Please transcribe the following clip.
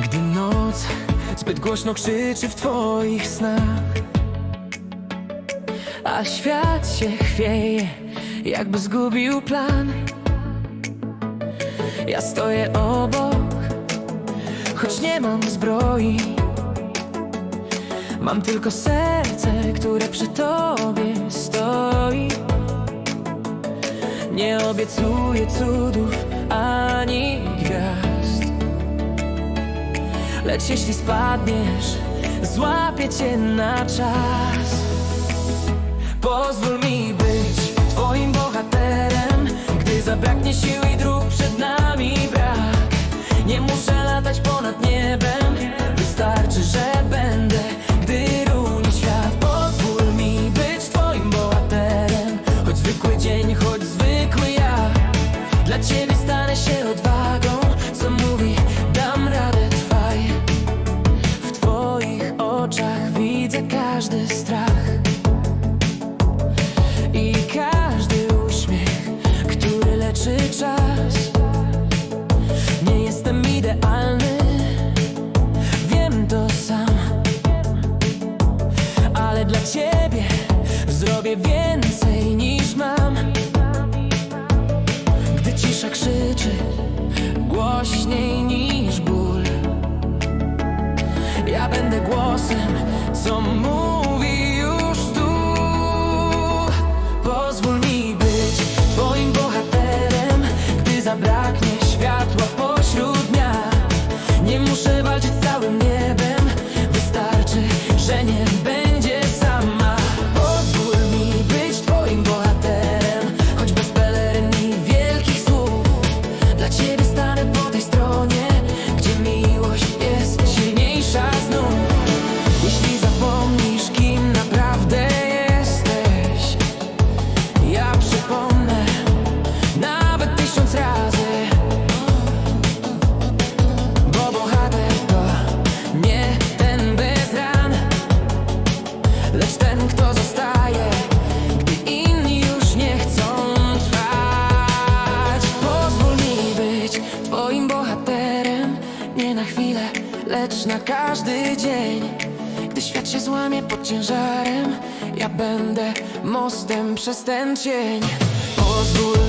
Gdy noc zbyt głośno krzyczy w twoich snach. A świat się chwieje, jakby zgubił plan. Ja stoję obok, choć nie mam zbroi. Mam tylko serce, które przy tobie stoi. Nie obiecuję cudów ani gwiazd Lecz jeśli spadniesz, złapię cię na czas. Pozwól mi być twoim bohaterem Gdy zabraknie sił i każdy strach i każdy uśmiech, który leczy czas. Nie jestem idealny, wiem to sam, ale dla ciebie zrobię więcej niż mam. Gdy cisza krzyczy głośniej niż muszę walczyć z lecz na każdy dzień. Gdy świat się złamie pod ciężarem, ja będę mostem przez ten cień. Pozwól